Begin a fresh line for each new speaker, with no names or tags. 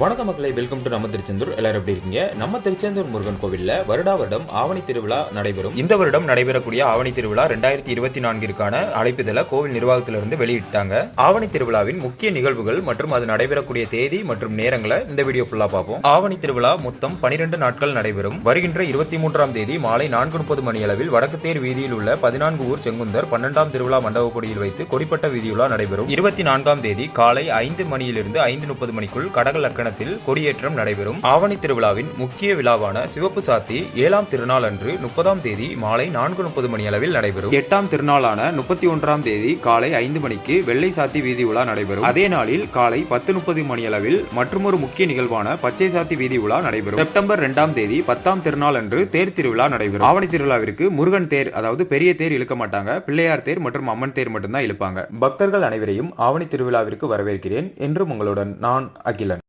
வணக்கம் மக்களை welcome to நம்ம திருச்செந்தூர். எல்லாரும் எப்படி இருக்கீங்க? நம்ம திருச்செந்தூர் முருகன் கோவில்ல வருடா வருடம் ஆவணி திருவிழா நடைபெறும். இந்த வருடம் நடைபெறக்கூடிய ஆவணி திருவிழா ரெண்டாயிரத்தி இருபத்தி நான்கிற்கான அழைப்புதலை கோவில் நிர்வாகத்திலிருந்து வெளியிட்டாங்க. ஆவணி திருவிழாவின் முக்கிய நிகழ்வுகள் மற்றும் அது நடைபெறக்கூடிய தேதி மற்றும் நேரங்களை இந்த வீடியோ ஃபுல்லா பார்ப்போம். ஆவணி திருவிழா மொத்தம் பனிரெண்டு நாட்கள் நடைபெறும். வருகின்ற இருபத்தி மூன்றாம் தேதி மாலை நான்கு முப்பது மணி அளவில் வடக்கு தேர் வீதியில் உள்ள பதினான்கு ஊர் செங்குந்தர் பன்னெண்டாம் திருவிழா மண்டபப்படியில் வைத்து கொடிப்பட்ட வீதியுலா நடைபெறும். இருபத்தி நான்காம் தேதி காலை ஐந்து மணியிலிருந்து ஐந்து முப்பது மணிக்குள் கடக லக்கணத்தில் கொடியேற்றம் நடைபெறும். ஆவணி திருவிழாவின் முக்கிய விழாவான சிவப்பு சாத்தி ஏழாம் திருநாள் அன்று முப்பதாம் தேதி மாலை நான்கு முப்பது மணி அளவில் நடைபெறும். எட்டாம் திருநாளான முப்பத்தி ஒன்றாம் தேதி காலை ஐந்து மணிக்கு வெள்ளை சாத்தி வீதி உலா நடைபெறும். அதே நாளில் காலை பத்து முப்பது மணி அளவில் மற்றொரு முக்கிய நிகழ்வான பச்சை சாத்தி வீதி உலா நடைபெறும். செப்டம்பர் இரண்டாம் தேதி பத்தாம் திருநாள் அன்று தேர் திருவிழா நடைபெறும். ஆவணி திருவிழாவிற்கு முருகன் தேர் அதாவது பெரிய தேர் இழுக்க மாட்டாங்க. பிள்ளையார் தேர் மற்றும் அம்மன் தேர் மட்டும்தான் இழுப்பாங்க. பக்தர்கள் அனைவரையும் ஆவணி திருவிழாவிற்கு வரவேற்கிறேன். என்றும் உங்களுடன் நான் அகிலன்.